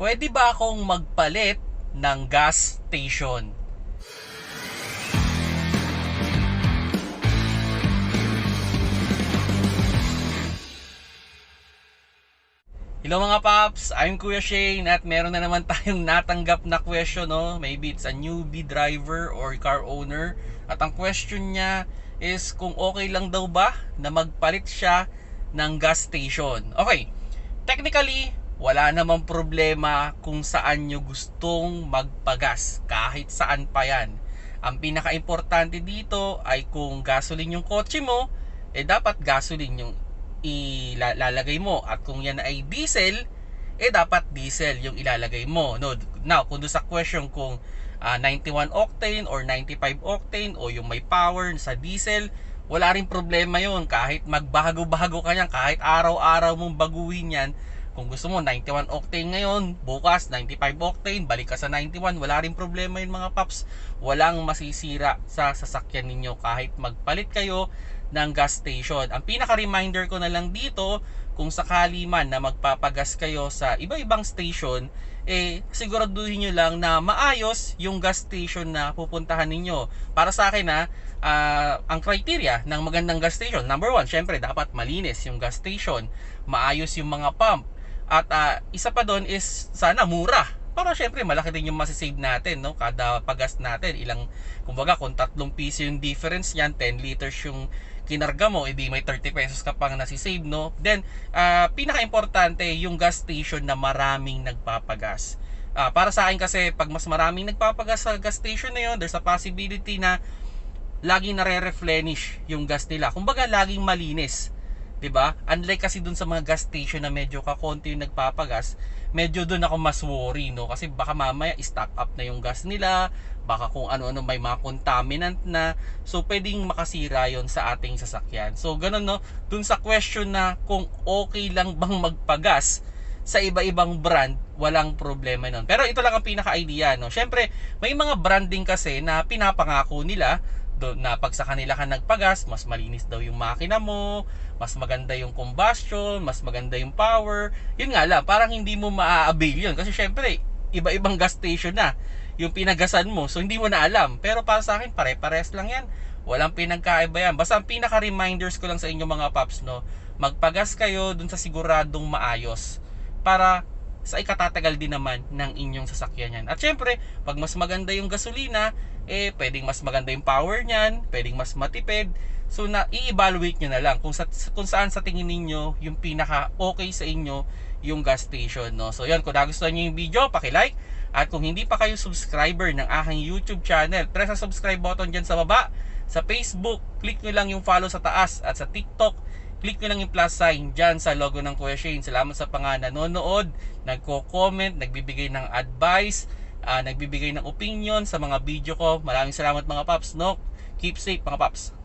pwede ba akong magpalit ng gas station? Hello mga paps, I'm Kuya Shane at meron na naman tayong natanggap na question no. Maybe it's a newbie driver or car owner at ang question niya is kung okay lang daw ba na magpalit siya ng gas station. Okay, technically wala namang problema kung saan nyo gustong magpagas kahit saan pa yan. Ang pinaka-importante dito ay kung gasoline yung kotse mo, eh dapat gasoline yung ilalagay mo. At kung yan ay diesel eh dapat diesel yung ilalagay mo. No now kung doon sa question kung ah, 91 octane or 95 octane o yung may power sa diesel wala rin problema yun. Kahit magbago-bago ka yan kahit araw-araw mong baguhin yan kung gusto mo 91 octane ngayon bukas 95 octane balik ka sa 91 wala rin problema yun mga paps walang masisira sa sasakyan ninyo kahit magpalit kayo ng gas station. Ang pinaka-reminder ko na lang dito, kung sakali man na magpapagas kayo sa iba-ibang station, eh siguraduhin nyo lang na maayos yung gas station na pupuntahan ninyo. Para sa akin na ah, ang criteria ng magandang gas station, number one, syempre dapat malinis yung gas station, maayos yung mga pump, at ah, isa pa doon is sana mura. Para syempre malaki din yung masisave natin no? Kada pagas natin ilang kumbaga kung tatlong piso yung difference niyan 10 liters yung kinarga mo edi may 30 pesos ka pang nasisave no? Then ah, pinaka importante yung gas station na maraming nagpapagas. Ah, para sa akin kasi pag mas maraming nagpapagas sa gas station na yun there's a possibility na laging nare-replenish yung gas nila. Kumbaga laging malinis 'di ba? Unlike kasi dun sa mga gas station na medyo kakonti yung nagpapagas, medyo dun ako mas worry, no? Kasi baka mamaya stock up na yung gas nila, baka kung ano-ano may mga contaminant na. So pwedeng makasira 'yon sa ating sasakyan. So ganun no, dun sa question na kung okay lang bang magpagas sa iba-ibang brand, walang problema nun. Pero ito lang ang pinaka-idea, no? Syempre, may mga branding kasi na pinapangako nila do, na pag sa kanila ka nagpagas, mas malinis daw yung makina mo, mas maganda yung combustion, mas maganda yung power. Yun nga lang, parang hindi mo maa-avail yun. Kasi syempre, iba-ibang gas station na yung pinagasan mo. So, hindi mo na alam. Pero para sa akin, pare-pares lang yan. Walang pinagkaiba yan. Basta ang pinaka-reminders ko lang sa inyo mga paps, no? Magpagas kayo dun sa siguradong maayos. Para sa ikatatagal din naman ng inyong sasakyan yan. At syempre, pag mas maganda yung gasolina, eh pwedeng mas maganda yung power niyan, pwedeng mas matipid. So na i-evaluate nyo na lang kung sa, kung saan sa tingin ninyo yung pinaka okay sa inyo yung gas station, no. So yan, kung nagustuhan niyo yung video, paki-like at kung hindi pa kayo subscriber ng aking YouTube channel, press ang subscribe button diyan sa baba. Sa Facebook, click nyo lang yung follow sa taas at sa TikTok, click nyo lang yung plus sign dyan sa logo ng Kuya Shane. Salamat sa mga nanonood, nagko-comment, nagbibigay ng advice, ah, nagbibigay ng opinion sa mga video ko. Maraming salamat mga paps, no? Keep safe mga paps.